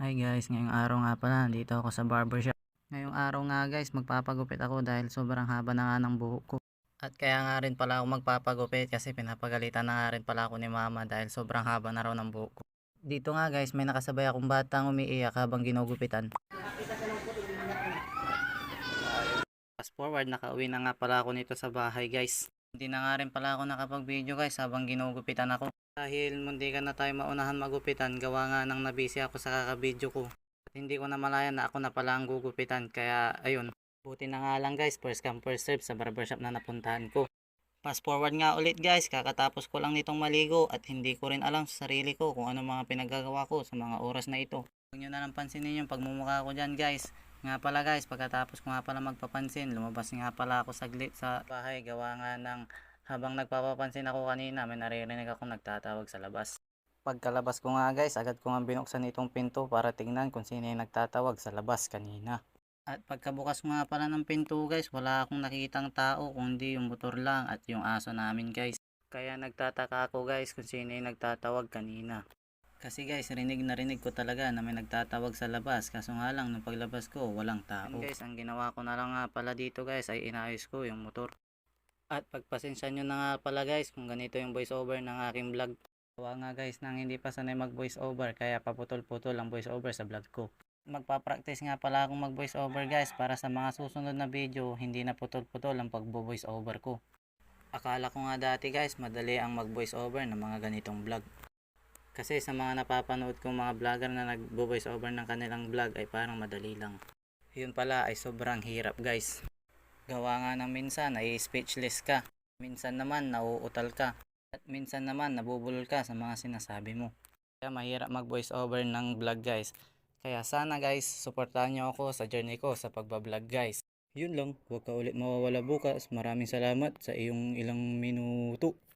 Hi guys, ngayong araw nga pala, nandito ako sa barbershop. Ngayong araw nga guys, magpapagupit ako dahil sobrang haba na nga ng buhok ko. At kaya nga rin pala ako magpapagupit kasi pinapagalitan na nga rin pala ako ni mama dahil sobrang haba na raw ng buhok ko. Dito nga guys, may nakasabay akong batang umiiyak habang ginugupitan. Fast forward, nakauwi na nga pala ako nito sa bahay guys. Hindi na nga rin pala ako nakapag-video guys habang ginugupitan ako. Dahil mundi ka na tayo maunahan magupitan, gawa nga nang nabisi ako sa kakabidyo ko. At hindi ko na malaya na ako na pala ang gugupitan, kaya ayun. Buti na nga lang guys, first come first serve sa barbershop na napuntahan ko. Fast forward nga ulit guys, kakatapos ko lang nitong maligo at hindi ko rin alam sa sarili ko kung ano mga pinagagawa ko sa mga oras na ito. Huwag nyo na lang pansinin yung pagmumukha ko dyan guys. Nga pala guys, pagkatapos ko nga pala magpapansin, lumabas nga pala ako saglit sa bahay, gawa nga ng habang nagpapapansin ako kanina, may naririnig akong nagtatawag sa labas. Pagkalabas ko nga guys, agad ko nga binuksan itong pinto para tingnan kung sino yung nagtatawag sa labas kanina. At pagkabukas nga pala ng pinto guys, wala akong nakitang tao kundi yung motor lang at yung aso namin guys. Kaya nagtataka ako guys kung sino yung nagtatawag kanina. Kasi guys, rinig na rinig ko talaga na may nagtatawag sa labas. Kaso nga lang, nung paglabas ko, walang tao. guys, ang ginawa ko na lang nga pala dito guys, ay inayos ko yung motor. At pagpasensya nyo na nga pala guys, kung ganito yung voice over ng aking vlog. Gawa nga guys, nang hindi pa sanay mag voice over, kaya paputol-putol ang voice over sa vlog ko. Magpa-practice nga pala akong mag voice over guys, para sa mga susunod na video, hindi na putol-putol ang pag voice over ko. Akala ko nga dati guys, madali ang mag voice over ng mga ganitong vlog. Kasi sa mga napapanood kong mga vlogger na nag-voice over ng kanilang vlog ay parang madali lang. Yun pala ay sobrang hirap guys. Gawa nga ng minsan ay speechless ka. Minsan naman nauutal ka. At minsan naman nabubulol ka sa mga sinasabi mo. Kaya mahirap mag-voice over ng vlog guys. Kaya sana guys, supportahan nyo ako sa journey ko sa pagbablog guys. Yun lang, huwag ka ulit mawawala bukas. Maraming salamat sa iyong ilang minuto.